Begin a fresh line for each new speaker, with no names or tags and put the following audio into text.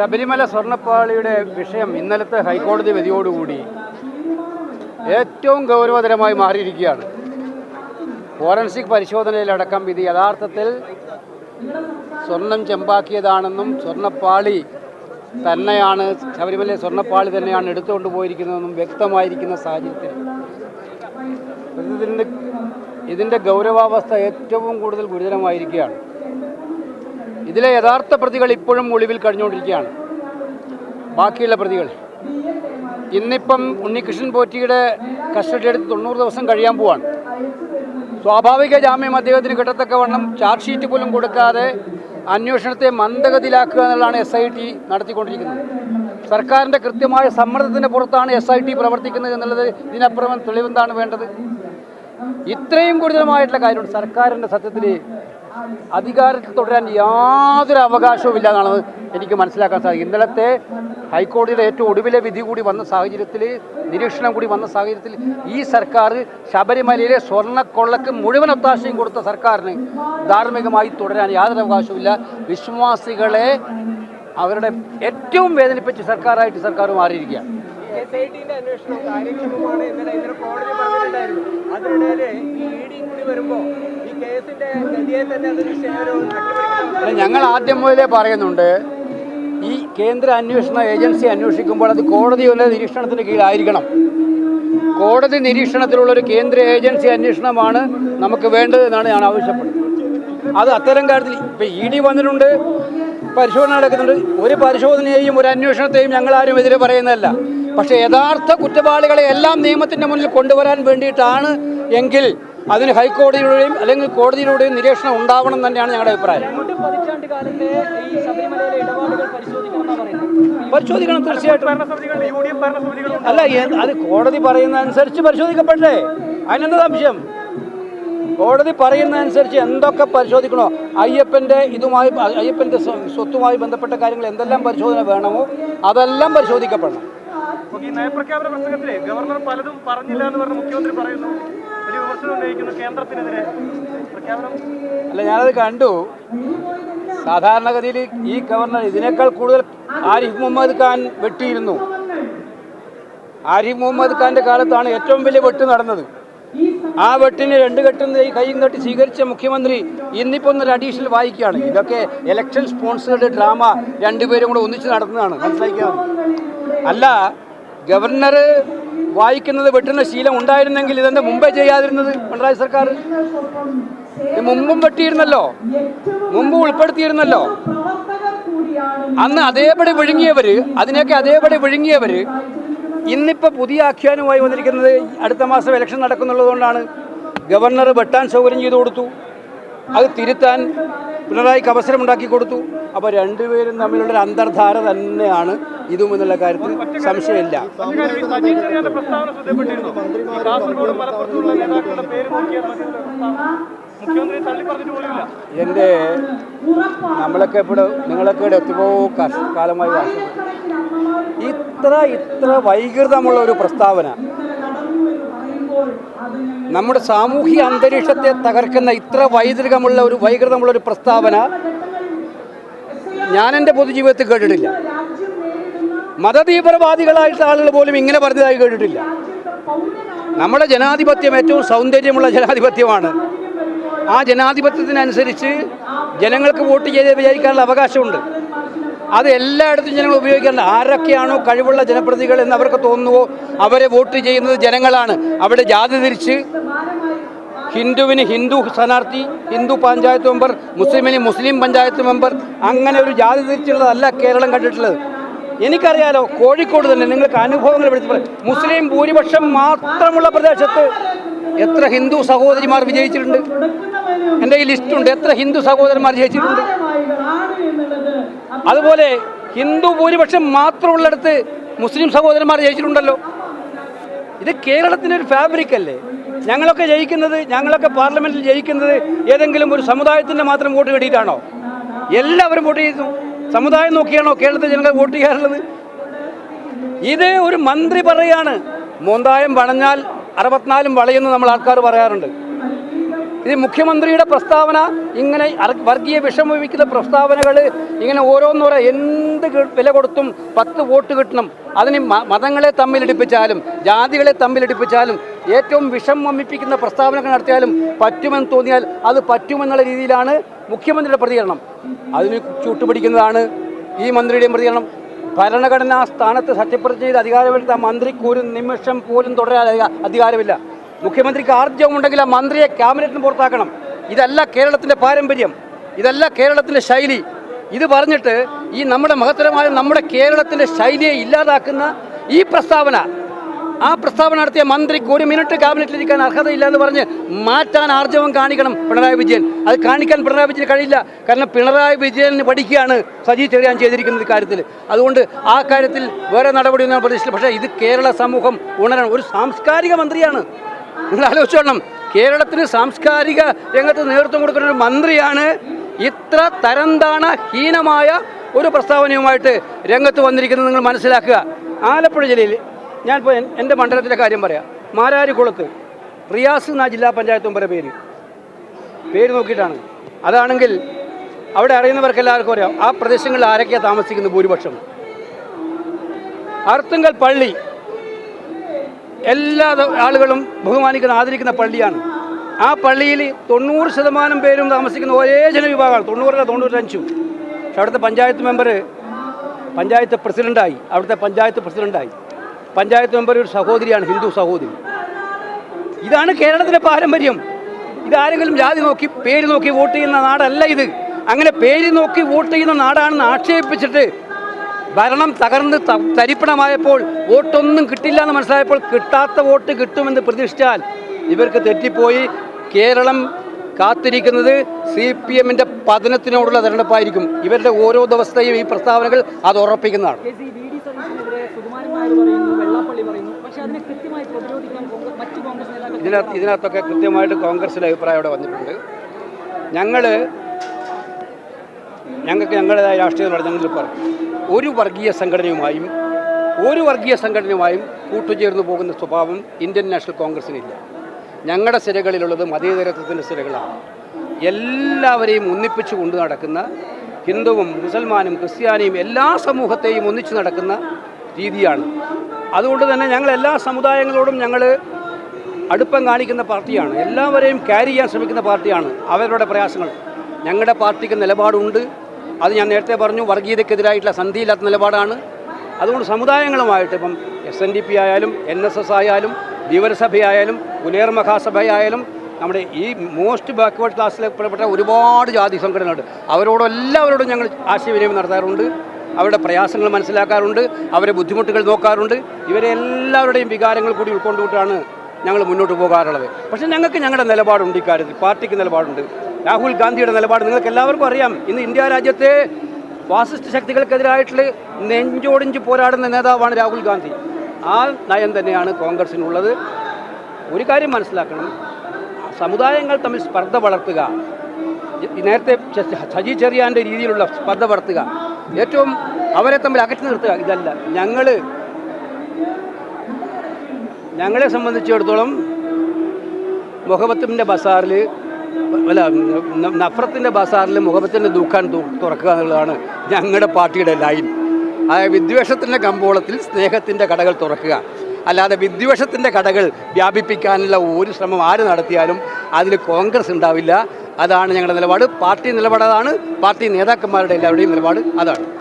ശബരിമല സ്വർണപ്പാളിയുടെ വിഷയം ഇന്നലത്തെ ഹൈക്കോടതി വിധിയോടുകൂടി ഏറ്റവും ഗൗരവതരമായി മാറിയിരിക്കുകയാണ്. ഫോറൻസിക് പരിശോധനയിലടക്കം ഇത് യഥാർത്ഥത്തിൽ സ്വർണം ചെമ്പാക്കിയതാണെന്നും സ്വർണപ്പാളി തന്നെയാണ് ശബരിമല സ്വർണപ്പാളി തന്നെയാണ് എടുത്തുകൊണ്ട് പോയിരിക്കുന്നതെന്നും വ്യക്തമായിരിക്കുന്ന സാഹചര്യത്തിൽ. ഇതിന്റെ ഗൗരവാവസ്ഥ ഏറ്റവും കൂടുതൽ ഗുരുതരമായിരിക്കുകയാണ്. ഇതിലെ യഥാർത്ഥ പ്രതികൾ ഇപ്പോഴും ഒളിവിൽ കഴിഞ്ഞുകൊണ്ടിരിക്കുകയാണ്. ബാക്കിയുള്ള പ്രതികൾ. ഇന്നിപ്പം ഉണ്ണികൃഷ്ണൻ പോറ്റിയുടെ കസ്റ്റഡി എടുത്ത് തൊണ്ണൂറ് ദിവസം കഴിയാൻ പോവാണ്. സ്വാഭാവിക ജാമ്യം അദ്ദേഹത്തിന് കിട്ടത്തക്കവണ്ണം ചാർജ് ഷീറ്റ് പോലും കൊടുക്കാതെ അന്വേഷണത്തെ മന്ദഗതിയിലാക്കുക എന്നുള്ളതാണ് എസ് ഐ ടി നടത്തിക്കൊണ്ടിരിക്കുന്നത്. സർക്കാരിന്റെ കൃത്യമായ സമ്മർദ്ദത്തിന്റെ പുറത്താണ് എസ് ഐ ടി പ്രവർത്തിക്കുന്നത് എന്നുള്ളത് ഇതിനപ്പുറം തെളിവെന്താണ് വേണ്ടത്? ഇത്രയും ഗുരുതരമായിട്ടുള്ള കാര്യമുണ്ട്. സർക്കാരിന്റെ സത്യത്തിൽ അധികാരത്തിൽ തുടരാൻ യാതൊരു അവകാശവും ഇല്ല എന്നാണ് എനിക്ക് മനസ്സിലാക്കാൻ സാധിക്കും ഇന്നലത്തെ ഹൈക്കോടതിയുടെ ഏറ്റവും ഒടുവിലെ വിധി കൂടി വന്ന സാഹചര്യത്തിൽ നിരീക്ഷണം കൂടി വന്ന സാഹചര്യത്തിൽ ഈ സർക്കാർ ശബരിമലയിലെ സ്വർണക്കൊള്ളക്ക് മുഴുവൻ ഒത്താശയും കൊടുത്ത സർക്കാരിന് ധാർമ്മികമായി തുടരാൻ യാതൊരു അവകാശവുമില്ല വിശ്വാസികളെ അവരുടെ ഏറ്റവും വേദനിപ്പിച്ച സർക്കാരായിട്ട് സർക്കാർ മാറിയിരിക്കുകയാണ്.
എസ് ഐ ടിന്റെ അന്വേഷണം കോടതി പറഞ്ഞിട്ടുണ്ടായിരുന്നു. അതിനിടയിൽ ഇ ഡി കൂടി വരുമ്പോ
ഞങ്ങൾ ആദ്യം മുതലേ പറയുന്നുണ്ട് ഈ കേന്ദ്ര അന്വേഷണ ഏജൻസി അന്വേഷിക്കുമ്പോൾ അത് കോടതിയുടെ നിരീക്ഷണത്തിന് കീഴിലായിരിക്കണം കോടതി നിരീക്ഷണത്തിലുള്ള ഒരു കേന്ദ്ര ഏജൻസി അന്വേഷണമാണ് നമുക്ക് വേണ്ടത് എന്നാണ് ഞാൻ ആവശ്യപ്പെടുന്നത്. അത് അത്തരം കാര്യത്തിൽ ഇപ്പം ഇ ഡി വന്നിട്ടുണ്ട് പരിശോധന നടക്കുന്നുണ്ട്. ഒരു പരിശോധനയെയും ഒരു അന്വേഷണത്തെയും ഞങ്ങൾ ആരും എതിരെ പറയുന്നതല്ല. പക്ഷേ യഥാർത്ഥ കുറ്റവാളികളെ എല്ലാം നിയമത്തിന്റെ മുന്നിൽ കൊണ്ടുവരാൻ വേണ്ടിയിട്ടാണ് എങ്കിൽ അതിന് ഹൈക്കോടതിയിലൂടെയും അല്ലെങ്കിൽ കോടതിയിലൂടെയും നിരീക്ഷണം ഉണ്ടാവണം തന്നെയാണ് ഞങ്ങളുടെ അഭിപ്രായം. പരിശോധിക്കണം തീർച്ചയായിട്ടും. അല്ല അത് കോടതി പറയുന്ന അനുസരിച്ച് പരിശോധിക്കപ്പെടേ അതിനെന്താ സംശയം? കോടതി പറയുന്ന അനുസരിച്ച് എന്തൊക്കെ പരിശോധിക്കണോ? അയ്യപ്പന്റെ ഇതുമായി അയ്യപ്പന്റെ സ്വത്തുമായി ബന്ധപ്പെട്ട കാര്യങ്ങൾ എന്തെല്ലാം പരിശോധന വേണമോ അതെല്ലാം പരിശോധിക്കപ്പെടണം.
ഈ നയപ്രഖ്യാപന പ്രസംഗത്തിലെ ഗവർണർ പലതും പറഞ്ഞില്ല എന്ന് പറഞ്ഞ മുഖ്യമന്ത്രി പറയുന്നു.
അല്ല ഞാനത് കണ്ടു. സാധാരണഗതിയിൽ ഈ ഗവർണർ ഇതിനേക്കാൾ കൂടുതൽ ആരിഫ് മുഹമ്മദ് ഖാൻ വെട്ടിയിരുന്നു. ആരിഫ് മുഹമ്മദ് ഖാന്റെ കാലത്താണ് ഏറ്റവും വലിയ വെട്ട് നടന്നത്. ആ വെട്ടിന് രണ്ട് കെട്ടും കൈയും കെട്ടി സ്വീകരിച്ച മുഖ്യമന്ത്രി ഇന്നിപ്പോൾ ഒന്നൊരു അഡീഷണൽ വായിക്കുകയാണ്. ഇതൊക്കെ ഇലക്ഷൻ സ്പോൺസേഡ് ഡ്രാമ രണ്ടുപേരും കൂടെ ഒന്നിച്ച് നടത്തുന്നതാണ് മനസ്സിലാക്കിയാണ് അല്ല ഗവർണർ വായിക്കുന്നത് വെട്ടുന്ന ശീലം ഉണ്ടായിരുന്നെങ്കിൽ ഇതെന്താ മുമ്പേ ചെയ്യാതിരുന്നത് പിണറായി സർക്കാർ? മുമ്പും വെട്ടിയിരുന്നല്ലോ. മുമ്പ് ഉൾപ്പെടുത്തിയിരുന്നല്ലോ. അന്ന് അതേപടി വിഴുങ്ങിയവര് അതിനെയൊക്കെ അതേപടി വിഴുങ്ങിയവര് ഇന്നിപ്പോ പുതിയ ആഖ്യാനമായി വന്നിരിക്കുന്നത് അടുത്ത മാസം ഇലക്ഷൻ നടക്കുന്നുള്ളതുകൊണ്ടാണ് ഗവർണർ വെട്ടാൻ സൗകര്യം ചെയ്തു കൊടുത്തു. അത് തിരുത്താൻ പിണറായിക്ക് അവസരമുണ്ടാക്കി കൊടുത്തു. അപ്പോൾ രണ്ടുപേരും തമ്മിലുള്ള ഒരു അന്തർധാര തന്നെയാണ് ഇതും എന്നുള്ള കാര്യത്തിൽ സംശയമില്ല. എന്റെ നമ്മളൊക്കെ ഇവിടെ നിങ്ങളൊക്കെ ഇവിടെ എത്രയോ കാലമായി ഇത്ര ഇത്ര വൈകൃതമുള്ള ഒരു പ്രസ്താവന നമ്മുടെ സാമൂഹ്യ അന്തരീക്ഷത്തെ തകർക്കുന്ന ഇത്ര വൈദൃകമുള്ള ഒരു വൈകൃതമുള്ള ഒരു പ്രസ്താവന ഞാൻ എന്റെ പൊതുജീവിതത്തിൽ കേട്ടിട്ടില്ല. മതതീവ്രവാദികളായിട്ടുള്ള ആളുകൾ പോലും ഇങ്ങനെ പറഞ്ഞതായി കേട്ടിട്ടില്ല. നമ്മുടെ ജനാധിപത്യം ഏറ്റവും സൗന്ദര്യമുള്ള ജനാധിപത്യമാണ്. ആ ജനാധിപത്യത്തിനനുസരിച്ച് ജനങ്ങൾക്ക് വോട്ട് ചെയ്ത് വിചാരിക്കാനുള്ള അവകാശമുണ്ട്. അത് എല്ലായിടത്തും ജനങ്ങൾ ഉപയോഗിക്കേണ്ട ആരൊക്കെയാണോ കഴിവുള്ള ജനപ്രതികൾ എന്ന് അവർക്ക് തോന്നുവോ അവരെ വോട്ട് ചെയ്യുന്നത് ജനങ്ങളാണ്. അവിടെ ജാതി തിരിച്ച് ഹിന്ദുവിന് ഹിന്ദു സ്ഥാനാർത്ഥി ഹിന്ദു പഞ്ചായത്ത് മെമ്പർ മുസ്ലിമിന് മുസ്ലിം പഞ്ചായത്ത് മെമ്പർ അങ്ങനെ ഒരു ജാതി തിരിച്ചുള്ളതല്ല കേരളം കണ്ടിട്ടുള്ളത്. എനിക്കറിയാലോ കോഴിക്കോട് തന്നെ നിങ്ങൾക്ക് അനുഭവങ്ങൾ വിളിച്ചു മുസ്ലിം ഭൂരിപക്ഷം മാത്രമുള്ള പ്രദേശത്ത് എത്ര ഹിന്ദു സഹോദരിമാർ വിജയിച്ചിട്ടുണ്ട്. എന്റെ ഈ ലിസ്റ്റുണ്ട്. എത്ര ഹിന്ദു സഹോദരന്മാർ ജയിച്ചിട്ടുണ്ട് അതുപോലെ ഹിന്ദു ഭൂരിപക്ഷം മാത്രമുള്ളിടത്ത് മുസ്ലിം സഹോദരന്മാർ ജയിച്ചിട്ടുണ്ടല്ലോ. ഇത് കേരളത്തിന്റെ ഒരു ഫാബ്രിക് അല്ലേ? ഞങ്ങളൊക്കെ ജയിക്കുന്നത് ഞങ്ങളൊക്കെ പാർലമെന്റിൽ ജയിക്കുന്നത് ഏതെങ്കിലും ഒരു സമുദായത്തിന്റെ മാത്രം വോട്ട് കിട്ടിയിട്ടാണോ? എല്ലാവരും വോട്ട് ചെയ്തു സമുദായം നോക്കിയാണോ കേരളത്തിൽ ജനങ്ങൾ വോട്ട് ചെയ്യാറുള്ളത്? ഇത് ഒരു മന്ത്രി പറയാണ് മോന്തായം വളഞ്ഞാൽ അറുപത്തിനാലും വളയെന്ന് നമ്മൾ ആൾക്കാർ പറയാറുണ്ട്. ഇത് മുഖ്യമന്ത്രിയുടെ പ്രസ്താവന ഇങ്ങനെ വർഗീയ വിഷമിക്കുന്ന പ്രസ്താവനകൾ ഇങ്ങനെ ഓരോന്നോരോ എന്ത് വില കൊടുത്തും പത്ത് വോട്ട് കിട്ടണം. അതിന് മതങ്ങളെ തമ്മിലിടിപ്പിച്ചാലും ജാതികളെ തമ്മിലിടിപ്പിച്ചാലും ഏറ്റവും വിഷം വമ്മിപ്പിക്കുന്ന പ്രസ്താവനകൾ നടത്തിയാലും പറ്റുമെന്ന് തോന്നിയാൽ അത് പറ്റുമെന്നുള്ള രീതിയിലാണ് മുഖ്യമന്ത്രിയുടെ പ്രതികരണം. അതിന് ചൂട്ടുപിടിക്കുന്നതാണ് ഈ മന്ത്രിയുടെയും പ്രതികരണം. ഭരണഘടനാ സ്ഥാനത്ത് സത്യപ്രതിജ്ഞ ചെയ്ത് അധികാരമെടുത്ത മന്ത്രിക്ക് ഒരു നിമിഷം പോലും തുടരാൻ അധികാരമില്ല. മുഖ്യമന്ത്രിക്ക് ആർജവമുണ്ടെങ്കിൽ ആ മന്ത്രിയെ ക്യാബിനറ്റിന് പുറത്താക്കണം. ഇതല്ല കേരളത്തിന്റെ പാരമ്പര്യം ഇതല്ല കേരളത്തിന്റെ ശൈലി. ഇത് പറഞ്ഞിട്ട് ഈ നമ്മുടെ മഹത്തരമായ നമ്മുടെ കേരളത്തിന്റെ ശൈലിയെ ഇല്ലാതാക്കുന്ന ഈ പ്രസ്താവന ആ പ്രസ്താവന നടത്തിയ മന്ത്രിക്ക് ഒരു മിനിറ്റ് ക്യാബിനറ്റിലിരിക്കാൻ അർഹതയില്ല എന്ന് പറഞ്ഞ് മാറ്റാൻ ആർജവം കാണിക്കണം പിണറായി വിജയൻ. അത് കാണിക്കാൻ പിണറായി വിജയന് കഴിയില്ല. കാരണം പിണറായി വിജയന് പഠിക്കുകയാണ് സജി ചെറിയാൻ ചെയ്തിരിക്കുന്നത് കാര്യത്തിൽ. അതുകൊണ്ട് ആ കാര്യത്തിൽ വേറെ നടപടിയൊന്നും പ്രതീക്ഷിച്ചില്ല. പക്ഷേ ഇത് കേരള സമൂഹം ഉണരണം. ഒരു സാംസ്കാരിക മന്ത്രിയാണ്. നിങ്ങൾ ആലോചിച്ചോളണം കേരളത്തിന് സാംസ്കാരിക രംഗത്ത് നേതൃത്വം കൊടുക്കുന്ന ഒരു മന്ത്രിയാണ് ഇത്ര തരംതാണ ഹീനമായ ഒരു പ്രസ്താവനയുമായിട്ട് രംഗത്ത് വന്നിരിക്കുന്നത് നിങ്ങൾ മനസ്സിലാക്കുക. ആലപ്പുഴ ജില്ലയിൽ ഞാനിപ്പോൾ ഇപ്പോൾ എന്റെ മണ്ഡലത്തിലെ കാര്യം പറയാം. മാരാരിക്കുളത്ത് റിയാസ് എന്ന ജില്ലാ പഞ്ചായത്ത് മുമ്പേ പേര്. പേര് നോക്കിയിട്ടാണ്. അതാണെങ്കിൽ അവിടെ അറിയുന്നവർക്ക് എല്ലാവർക്കും അറിയാം. ആ പ്രദേശങ്ങളിൽ ആരൊക്കെയാണ് താമസിക്കുന്നത് ഭൂരിപക്ഷം? അർത്തുങ്കൽ പള്ളി എല്ലാ ആളുകളും ബഹുമാനിക്കുന്ന ആദരിക്കുന്ന പള്ളിയാണ്. ആ പള്ളിയിൽ തൊണ്ണൂറ് ശതമാനം പേരും താമസിക്കുന്ന ഒരേ ജനവിഭാഗമാണ്. തൊണ്ണൂറല്ല തൊണ്ണൂറ്റഞ്ചും. പക്ഷെ അവിടുത്തെ പഞ്ചായത്ത് മെമ്പർ പഞ്ചായത്ത് പ്രസിഡന്റായി അവിടുത്തെ പഞ്ചായത്ത് പ്രസിഡന്റായി പഞ്ചായത്ത് മെമ്പർ ഒരു സഹോദരിയാണ് ഹിന്ദു സഹോദരി. ഇതാണ് കേരളത്തിലെ പാരമ്പര്യം. ഇതാരെങ്കിലും ജാതി നോക്കി പേര് നോക്കി വോട്ട് ചെയ്യുന്ന നാടല്ല ഇത്. അങ്ങനെ പേര് നോക്കി വോട്ട് ചെയ്യുന്ന നാടാണെന്ന് ആക്ഷേപിച്ചിട്ട് ഭരണം തകർന്ന് തരിപ്പണമായപ്പോൾ വോട്ടൊന്നും കിട്ടില്ല എന്ന് മനസ്സിലായപ്പോൾ കിട്ടാത്ത വോട്ട് കിട്ടുമെന്ന് പ്രതീക്ഷിച്ചാൽ ഇവർക്ക് തെറ്റിപ്പോയി. കേരളം കാത്തിരിക്കുന്നത് സി പി എമ്മിന്റെ പതനത്തിനോടുള്ള തെരഞ്ഞെടുപ്പായിരിക്കും. ഇവരുടെ ഓരോ ദിവസത്തെയും ഈ പ്രസ്താവനകൾ അത് ഉറപ്പിക്കുന്നതാണ്. ഇതിനകത്ത് ഇതിനകത്തൊക്കെ കൃത്യമായിട്ട് കോൺഗ്രസിന്റെ അഭിപ്രായം ഇവിടെ വന്നിട്ടുണ്ട്. ഞങ്ങൾ ഞങ്ങൾക്ക് ഞങ്ങളുടേതായ രാഷ്ട്രീയ ഞങ്ങളിൽ പറയും ഒരു വർഗീയ സംഘടനയുമായും ഒരു വർഗീയ സംഘടനയുമായും കൂട്ടുചേർന്ന് പോകുന്ന സ്വഭാവം ഇന്ത്യൻ നാഷണൽ കോൺഗ്രസിനില്ല ഞങ്ങളുടെ സിരകളിലുള്ളത് മതേതരത്വത്തിന്റെ സിരകളാണ്. എല്ലാവരെയും ഒന്നിപ്പിച്ചു കൊണ്ടു നടക്കുന്ന ഹിന്ദുവും മുസൽമാനും ക്രിസ്ത്യാനിയും എല്ലാ സമൂഹത്തെയും ഒന്നിച്ചു നടക്കുന്ന രീതിയാണ്. അതുകൊണ്ട് തന്നെ ഞങ്ങൾ എല്ലാ സമുദായങ്ങളോടും ഞങ്ങൾ അടുപ്പം കാണിക്കുന്ന പാർട്ടിയാണ്. എല്ലാവരെയും ക്യാരി ചെയ്യാൻ ശ്രമിക്കുന്ന പാർട്ടിയാണ്. അവരുടെ പ്രയാസങ്ങൾ. ഞങ്ങളുടെ പാർട്ടിക്ക് നിലപാടുണ്ട്. അത് ഞാൻ നേരത്തെ പറഞ്ഞു വർഗീയതയ്ക്കെതിരായിട്ടുള്ള സന്ധിയില്ലാത്ത നിലപാടാണ്. അതുകൊണ്ട് സമുദായങ്ങളുമായിട്ട് ഇപ്പം എസ് എൻ ഡി പി ആയാലും എൻ എസ് എസ് ആയാലും ധീവരസഭയായാലും ഉലേർ മഹാസഭയായാലും നമ്മുടെ ഈ മോസ്റ്റ് ബാക്ക്വേർഡ് ക്ലാസ്സിലെ പെട്ട ഒരുപാട് ജാതി സംഘടനകളുണ്ട്. അവരോടും എല്ലാവരോടും ഞങ്ങൾ ആശയവിനിമയം നടത്താറുണ്ട്. അവരുടെ പ്രയാസങ്ങൾ മനസ്സിലാക്കാറുണ്ട്. അവരെ ബുദ്ധിമുട്ടുകൾ നോക്കാറുണ്ട്. ഇവരെ എല്ലാവരുടെയും വികാരങ്ങൾ കൂടി ഉൾക്കൊണ്ടുകൊണ്ടാണ് ഞങ്ങൾ മുന്നോട്ട് പോകാറുള്ളത്. പക്ഷേ ഞങ്ങൾക്ക് ഞങ്ങളുടെ നിലപാടുണ്ട് ഇക്കാര്യത്തിൽ. പാർട്ടിക്ക് നിലപാടുണ്ട്. രാഹുൽ ഗാന്ധിയുടെ നിലപാട് നിങ്ങൾക്ക് എല്ലാവർക്കും അറിയാം. ഇന്ന് ഇന്ത്യ രാജ്യത്തെ ഫാസിസ്റ്റ് ശക്തികൾക്കെതിരായിട്ടുള്ള നെഞ്ചോടിഞ്ച് പോരാടുന്ന നേതാവാണ് രാഹുൽ ഗാന്ധി. ആ നയം തന്നെയാണ് കോൺഗ്രസിനുള്ളത്. ഒരു കാര്യം മനസ്സിലാക്കണം. സമുദായങ്ങൾ തമ്മിൽ സ്പർദ്ധ വളർത്തുക. നേരത്തെ സജി ചെറിയാന്റെ രീതിയിലുള്ള സ്പർദ്ധ വളർത്തുക. ഏറ്റവും അവരെ തമ്മിൽ അകറ്റി നിർത്തുക. ഇതല്ല. ഞങ്ങൾ ഞങ്ങളെ സംബന്ധിച്ചിടത്തോളം മുഹബത്തുമിന്റെ ബസാറിൽ അല്ല നഫ്രത്തിന്റെ ബസാറിൽ മുഹബത്തിന്റെ ദുഃഖാൻ തുറക്കുക എന്നുള്ളതാണ് ഞങ്ങളുടെ പാർട്ടിയുടെ ലൈൻ. അതായത് വിദ്വേഷത്തിന്റെ കമ്പോളത്തിൽ സ്നേഹത്തിന്റെ കടകൾ തുറക്കുക. അല്ലാതെ വിദ്വേഷത്തിന്റെ കടകൾ വ്യാപിപ്പിക്കാനുള്ള ഒരു ശ്രമം ആര് നടത്തിയാലും അതിൽ കോൺഗ്രസ് ഉണ്ടാവില്ല. അതാണ് ഞങ്ങളുടെ നിലപാട്. പാർട്ടി നിലപാട് അതാണ്. പാർട്ടി നേതാക്കന്മാരുടെ എല്ലാവരുടെയും നിലപാട് അതാണ്.